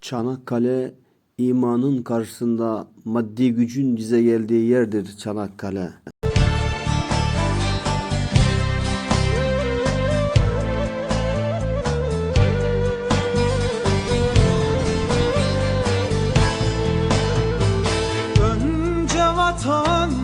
Çanakkale imanın karşısında maddi gücün bize geldiği yerdir Çanakkale. Önce vatan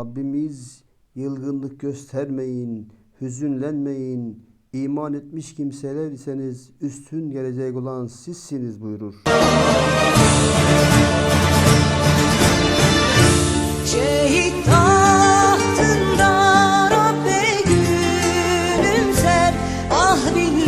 Rabbimiz yılgınlık göstermeyin, hüzünlenmeyin. İman etmiş kimseler iseniz üstün gelecek olan sizsiniz buyurur. Şehit tahtında Rabbe gülümser ah bin